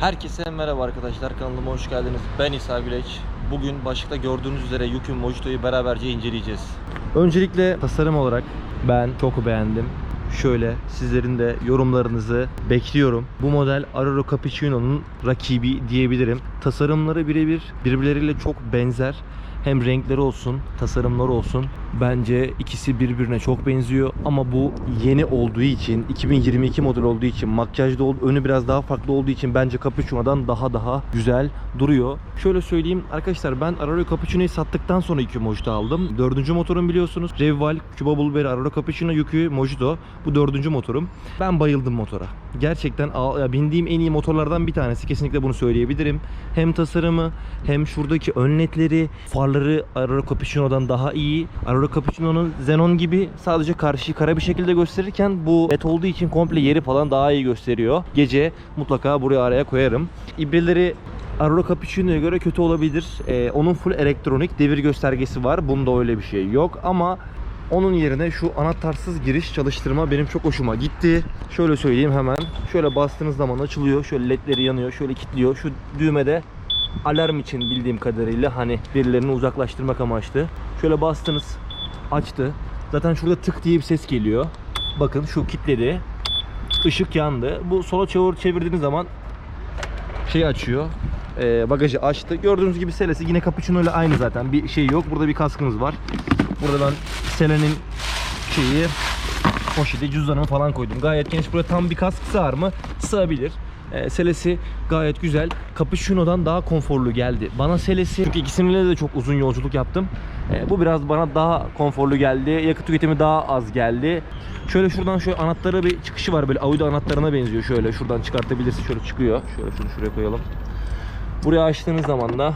Herkese merhaba arkadaşlar kanalıma hoş geldiniz. Ben İsa Güleç. Bugün başlıkta gördüğünüz üzere Yukun Mojito'yu beraberce inceleyeceğiz. Öncelikle tasarım olarak ben çok beğendim. Şöyle sizlerin de yorumlarınızı bekliyorum. Bu model Araro Cappuccino'nun rakibi diyebilirim. Tasarımları birebir birbirleriyle çok benzer. Hem renkleri olsun, tasarımları olsun. Bence ikisi birbirine çok benziyor ama bu yeni olduğu için, 2022 model olduğu için, makyajda ol- önü biraz daha farklı olduğu için bence Cappuccino'dan daha daha güzel duruyor. Şöyle söyleyeyim arkadaşlar ben Araro Cappuccino'yu sattıktan sonra iki Mojito aldım. Dördüncü motorum biliyorsunuz. Revival, Cuba Blueberry, Araro Cappuccino, Yukü, Mojito. Bu dördüncü motorum. Ben bayıldım motora. Gerçekten bindiğim en iyi motorlardan bir tanesi. Kesinlikle bunu söyleyebilirim. Hem tasarımı hem şuradaki ön ledleri, farları Araro Cappuccino'dan daha iyi. Araro Cappuccino'nun Xenon gibi sadece karşıyı kara bir şekilde gösterirken bu et olduğu için komple yeri falan daha iyi gösteriyor. Gece mutlaka buraya araya koyarım. İbreleri Araro Cappuccino'ya göre kötü olabilir. Ee, onun full elektronik devir göstergesi var. Bunda öyle bir şey yok ama onun yerine şu anahtarsız giriş çalıştırma benim çok hoşuma gitti. Şöyle söyleyeyim hemen. Şöyle bastığınız zaman açılıyor. Şöyle ledleri yanıyor. Şöyle kilitliyor. Şu düğmede alarm için bildiğim kadarıyla hani birilerini uzaklaştırmak amaçlı. Şöyle bastınız. Açtı. Zaten şurada tık diye bir ses geliyor. Bakın şu kilitledi. Işık yandı. Bu sola çevir çevirdiğiniz zaman şey açıyor. Ee, bagajı açtı. Gördüğünüz gibi selesi yine cappuccino ile aynı zaten. Bir şey yok. Burada bir kaskımız var. Burada ben selenin şeyi poşeti cüzdanımı falan koydum. Gayet geniş. Buraya tam bir kask sığar mı? Sığabilir. Ee, selesi gayet güzel. Cappuccino'dan daha konforlu geldi. Bana selesi çünkü ikisininle de çok uzun yolculuk yaptım. Ee, bu biraz bana daha konforlu geldi. Yakıt tüketimi daha az geldi. Şöyle şuradan şöyle anahtarı bir çıkışı var böyle Audi anahtarına benziyor. Şöyle şuradan çıkartabilirsin. Şöyle çıkıyor. Şöyle şunu şuraya koyalım. Buraya açtığınız zaman da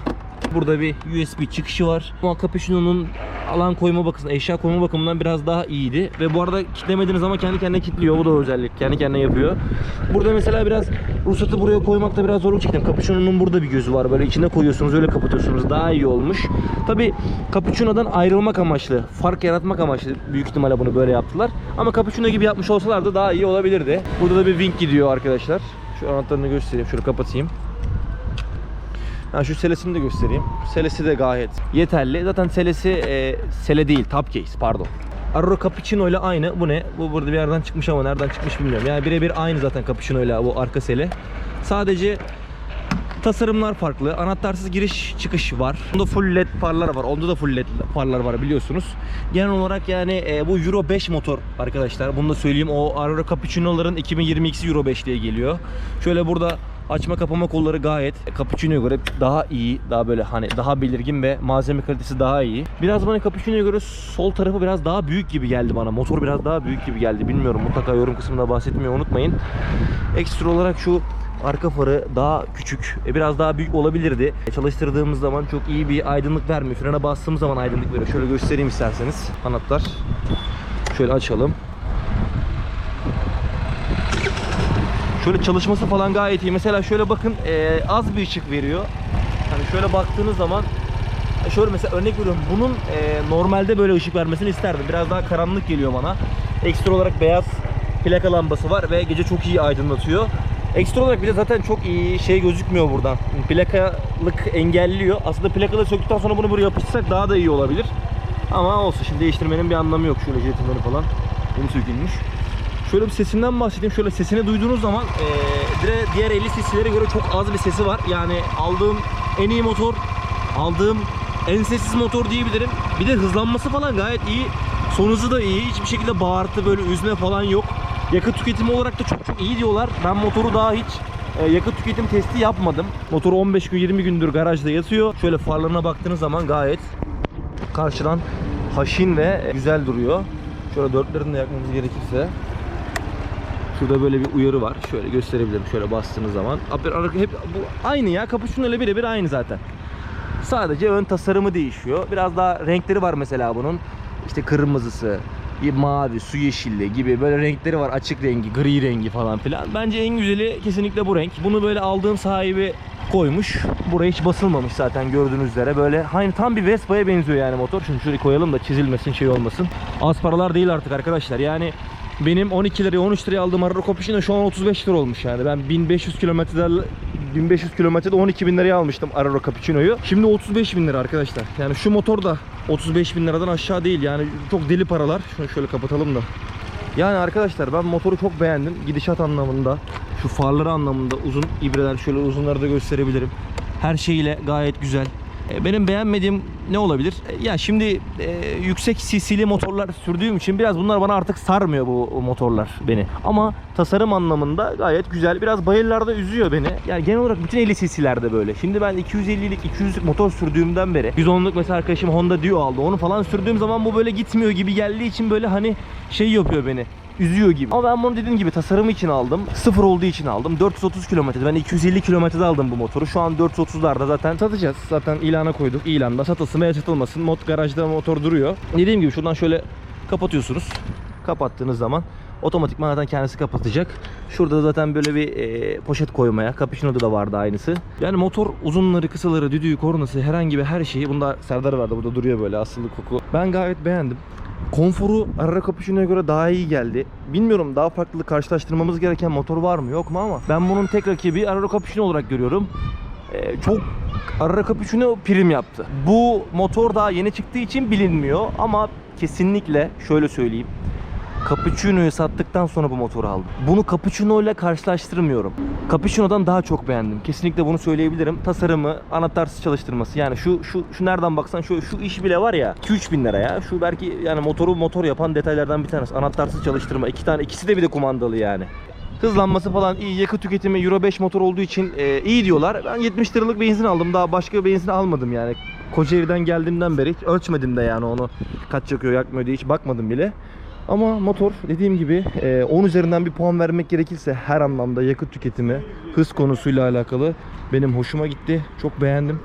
burada bir USB çıkışı var. Ama Cappuccino'nun alan koyma bakımından, eşya koyma bakımından biraz daha iyiydi. Ve bu arada kilitlemediğiniz zaman kendi kendine kilitliyor. Bu da özellik. Kendi kendine yapıyor. Burada mesela biraz ruhsatı buraya koymakta biraz zorluk çektim. Cappuccino'nun burada bir gözü var. Böyle içine koyuyorsunuz, öyle kapatıyorsunuz. Daha iyi olmuş. Tabi Cappuccino'dan ayrılmak amaçlı, fark yaratmak amaçlı büyük ihtimalle bunu böyle yaptılar. Ama Cappuccino gibi yapmış olsalardı daha iyi olabilirdi. Burada da bir wing gidiyor arkadaşlar. Şu anahtarını göstereyim. Şöyle kapatayım. Ha şu selesini de göstereyim. Selesi de gayet yeterli. Zaten selesi e, sele değil, top case pardon. Araro Cappuccino ile aynı. Bu ne? Bu burada bir yerden çıkmış ama nereden çıkmış bilmiyorum. Yani birebir aynı zaten Cappuccino ile bu arka sele. Sadece tasarımlar farklı. Anahtarsız giriş çıkış var. Bunda full led farlar var. Onda da full led farlar var biliyorsunuz. Genel olarak yani e, bu Euro 5 motor arkadaşlar. Bunu da söyleyeyim. O Araro Cappuccino'ların 2022'si Euro 5 diye geliyor. Şöyle burada açma kapama kolları gayet Cappuccino'ya göre daha iyi. Daha böyle hani daha belirgin ve malzeme kalitesi daha iyi. Biraz bana Cappuccino'ya göre sol tarafı biraz daha büyük gibi geldi bana. Motor biraz daha büyük gibi geldi. Bilmiyorum. Mutlaka yorum kısmında bahsetmeyi unutmayın. Ekstra olarak şu arka farı daha küçük, e, biraz daha büyük olabilirdi. E, Çalıştırdığımız zaman çok iyi bir aydınlık vermiyor. Frene bastığımız zaman aydınlık veriyor. Şöyle göstereyim isterseniz. Anahtar. Şöyle açalım. Şöyle çalışması falan gayet iyi. Mesela şöyle bakın e, az bir ışık veriyor. Hani şöyle baktığınız zaman e, şöyle mesela örnek veriyorum. Bunun e, normalde böyle ışık vermesini isterdim. Biraz daha karanlık geliyor bana. Ekstra olarak beyaz plaka lambası var ve gece çok iyi aydınlatıyor. Ekstra olarak bir de zaten çok iyi şey gözükmüyor buradan. Plakalık engelliyor. Aslında plakaları söktükten sonra bunu buraya yapıştırsak daha da iyi olabilir. Ama olsun şimdi değiştirmenin bir anlamı yok. Şöyle jetonları falan. Bunu sökülmüş. Şöyle bir sesinden bahsedeyim. Şöyle sesini duyduğunuz zaman dire- diğer 50 cc'lere göre çok az bir sesi var. Yani aldığım en iyi motor, aldığım en sessiz motor diyebilirim. Bir de hızlanması falan gayet iyi. Son hızı da iyi. Hiçbir şekilde bağırtı böyle üzme falan yok. Yakıt tüketimi olarak da çok çok iyi diyorlar. Ben motoru daha hiç e, yakıt tüketim testi yapmadım. Motor 15 gün 20 gündür garajda yatıyor. Şöyle farlarına baktığınız zaman gayet karşıdan haşin ve güzel duruyor. Şöyle dörtlerini de yakmamız gerekirse. Şurada böyle bir uyarı var. Şöyle gösterebilirim. Şöyle bastığınız zaman. Hep bu aynı ya. Cappuccino ile birebir aynı zaten. Sadece ön tasarımı değişiyor. Biraz daha renkleri var mesela bunun. İşte kırmızısı, mavi, su yeşilli gibi böyle renkleri var. Açık rengi, gri rengi falan filan. Bence en güzeli kesinlikle bu renk. Bunu böyle aldığım sahibi koymuş. Buraya hiç basılmamış zaten gördüğünüz üzere. Böyle hani tam bir Vespa'ya benziyor yani motor. Şimdi şurayı koyalım da çizilmesin şey olmasın. Az paralar değil artık arkadaşlar. Yani benim 12 liraya 13 liraya aldığım Araro Cappuccino şu an 35 lira olmuş yani. Ben 1500 kilometre 1500 kilometrede 12 bin liraya almıştım Araro Cappuccino'yu. Şimdi 35 bin lira arkadaşlar. Yani şu motor da 35 bin liradan aşağı değil. Yani çok deli paralar. Şunu şöyle kapatalım da. Yani arkadaşlar ben motoru çok beğendim. Gidişat anlamında, şu farları anlamında uzun ibreler şöyle uzunları da gösterebilirim. Her şeyiyle gayet güzel. E, Benim beğenmediğim ne olabilir? E, Ya şimdi e, yüksek CC'li motorlar sürdüğüm için biraz bunlar bana artık sarmıyor bu motorlar beni. Ama tasarım anlamında gayet güzel. Biraz bayırlarda üzüyor beni. Yani genel olarak bütün 50 CC'lerde böyle. Şimdi ben 250'lik 200'lük motor sürdüğümden beri 110'luk mesela arkadaşım Honda Dio aldı. Onu falan sürdüğüm zaman bu böyle gitmiyor gibi geldiği için böyle hani şey yapıyor beni üzüyor gibi. Ama ben bunu dediğim gibi tasarımı için aldım. Sıfır olduğu için aldım. 430 kilometrede. Ben 250 kilometrede aldım bu motoru. Şu an 430'larda zaten satacağız. Zaten ilana koyduk. İlanda satılsın veya satılmasın. Mod garajda motor duruyor. Dediğim gibi şuradan şöyle kapatıyorsunuz. Kapattığınız zaman otomatikman zaten kendisi kapatacak. Şurada da zaten böyle bir e, poşet koymaya. Cappuccino'da da vardı aynısı. Yani motor uzunları, kısaları, düdüğü, kornası herhangi bir her şeyi. Bunda Serdar vardı. Burada duruyor böyle asılı koku. Ben gayet beğendim. Konforu Arara Cappuccino'ya göre daha iyi geldi. Bilmiyorum daha farklı karşılaştırmamız gereken motor var mı yok mu ama ben bunun tek rakibi Arara Cappuccino olarak görüyorum. Ee, çok Arara Cappuccino prim yaptı. Bu motor daha yeni çıktığı için bilinmiyor ama kesinlikle şöyle söyleyeyim. Cappuccino'yu sattıktan sonra bu motoru aldım. Bunu Cappuccino ile karşılaştırmıyorum. Cappuccino'dan daha çok beğendim. Kesinlikle bunu söyleyebilirim. Tasarımı, anahtarsız çalıştırması. Yani şu şu şu nereden baksan şu şu iş bile var ya 2-3 bin lira ya. Şu belki yani motoru motor yapan detaylardan bir tanesi. Anahtarsız çalıştırma. iki tane ikisi de bir de kumandalı yani. Hızlanması falan iyi. Yakıt tüketimi Euro 5 motor olduğu için e, iyi diyorlar. Ben 70 liralık benzin aldım. Daha başka benzin almadım yani. Kocaeli'den geldiğimden beri hiç ölçmedim de yani onu kaç yakıyor yakmıyor diye hiç bakmadım bile. Ama motor dediğim gibi e, 10 üzerinden bir puan vermek gerekirse her anlamda yakıt tüketimi, hız konusuyla alakalı benim hoşuma gitti. Çok beğendim.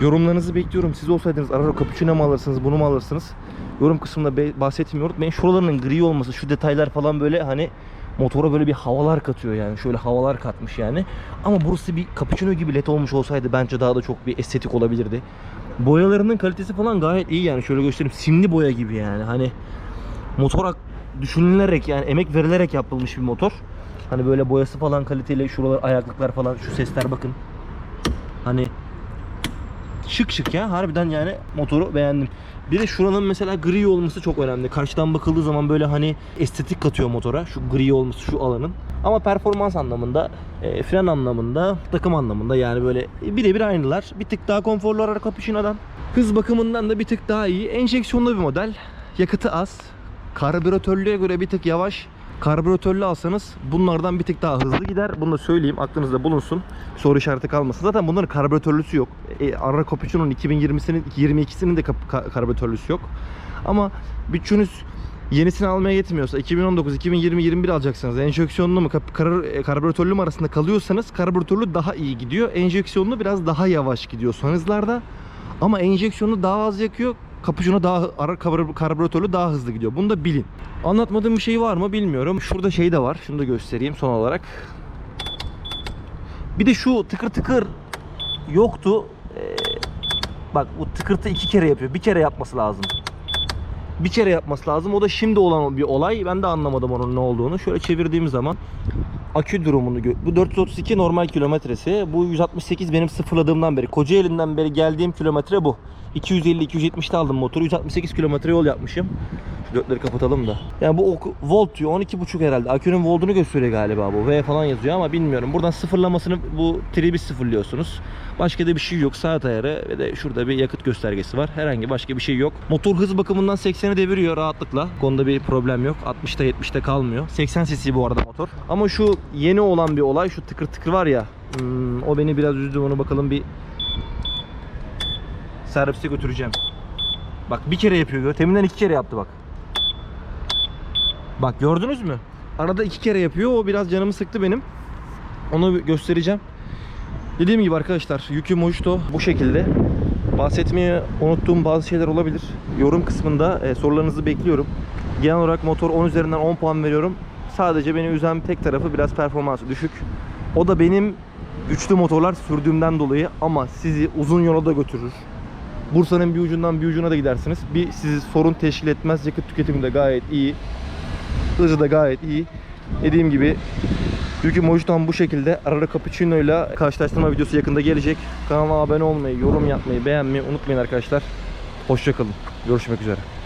Yorumlarınızı bekliyorum. Siz olsaydınız Araro Cappuccino mu alırsınız, bunu mu alırsınız? Yorum kısmında be- bahsetmeyi unutmayın. Şuralarının gri olması, şu detaylar falan böyle hani motora böyle bir havalar katıyor yani. Şöyle havalar katmış yani. Ama burası bir cappuccino gibi led olmuş olsaydı bence daha da çok bir estetik olabilirdi. Boyalarının kalitesi falan gayet iyi yani. Şöyle göstereyim. Simli boya gibi yani. Hani motora düşünülerek yani emek verilerek yapılmış bir motor. Hani böyle boyası falan kaliteli şuralar ayaklıklar falan şu sesler bakın. Hani şık şık ya harbiden yani motoru beğendim. Bir de şuranın mesela gri olması çok önemli. Karşıdan bakıldığı zaman böyle hani estetik katıyor motora. Şu gri olması şu alanın. Ama performans anlamında, e, fren anlamında, takım anlamında yani böyle birebir aynılar. Bir tık daha konforlu Arara Cappuccino'dan. Hız bakımından da bir tık daha iyi. Enjeksiyonlu bir model. Yakıtı az. Karbüratörlüğe göre bir tık yavaş. Karbüratörlü alsanız bunlardan bir tık daha hızlı gider. Bunu da söyleyeyim aklınızda bulunsun. Soru işareti kalmasın. Zaten bunların karbüratörlüsü yok. E, Arara Cappuccino'nun 2020'sinin 22'sinin de karbüratörlüsü yok. Ama bütçeniz yenisini almaya yetmiyorsa 2019, 2020, 21 alacaksınız. Enjeksiyonlu mu, kar- e, karbüratörlü mü arasında kalıyorsanız karbüratörlü daha iyi gidiyor. Enjeksiyonlu biraz daha yavaş gidiyor son hızlarda. Ama enjeksiyonu daha az yakıyor. Cappuccino daha ara karbür- karbüratörlü daha hızlı gidiyor. Bunu da bilin. Anlatmadığım bir şey var mı bilmiyorum. Şurada şey de var. Şunu da göstereyim son olarak. Bir de şu tıkır tıkır yoktu. Ee, bak bu tıkırtı iki kere yapıyor. Bir kere yapması lazım. Bir kere yapması lazım. O da şimdi olan bir olay. Ben de anlamadım onun ne olduğunu. Şöyle çevirdiğim zaman akü durumunu gö- bu 432 normal kilometresi. Bu 168 benim sıfırladığımdan beri. Kocaeli'nden beri geldiğim kilometre bu. 250 270'te aldım motoru. 168 kilometre yol yapmışım. Şu dörtleri kapatalım da. Yani bu volt diyor. 12.5 herhalde. Akünün voltunu gösteriyor galiba bu. V falan yazıyor ama bilmiyorum. Buradan sıfırlamasını bu tribi sıfırlıyorsunuz. Başka da bir şey yok. Saat ayarı ve de şurada bir yakıt göstergesi var. Herhangi başka bir şey yok. Motor hız bakımından 80'i deviriyor rahatlıkla. Konuda bir problem yok. 60'ta 70'te kalmıyor. 80 cc bu arada motor. Ama şu yeni olan bir olay şu tıkır tıkır var ya. hmm, o beni biraz üzdü. Onu bakalım bir servise götüreceğim. Bak bir kere yapıyor. Teminden iki kere yaptı bak. Bak gördünüz mü? Arada iki kere yapıyor. O biraz canımı sıktı benim. Onu göstereceğim. Dediğim gibi arkadaşlar Yükü Mojito bu şekilde. Bahsetmeyi unuttuğum bazı şeyler olabilir. Yorum kısmında e, sorularınızı bekliyorum. Genel olarak motor 10 üzerinden 10 puan veriyorum. Sadece beni üzen tek tarafı biraz performansı düşük. O da benim güçlü motorlar sürdüğümden dolayı ama sizi uzun yola da götürür. Bursa'nın bir ucundan bir ucuna da gidersiniz. Bir sizi sorun teşkil etmez. Yakıt tüketimi de gayet iyi. Hızı da gayet iyi. Dediğim gibi Yükü Mojito'm bu şekilde. Arara Cappuccino ile karşılaştırma videosu yakında gelecek. Kanala abone olmayı, yorum yapmayı, beğenmeyi unutmayın arkadaşlar. Hoşçakalın. Görüşmek üzere.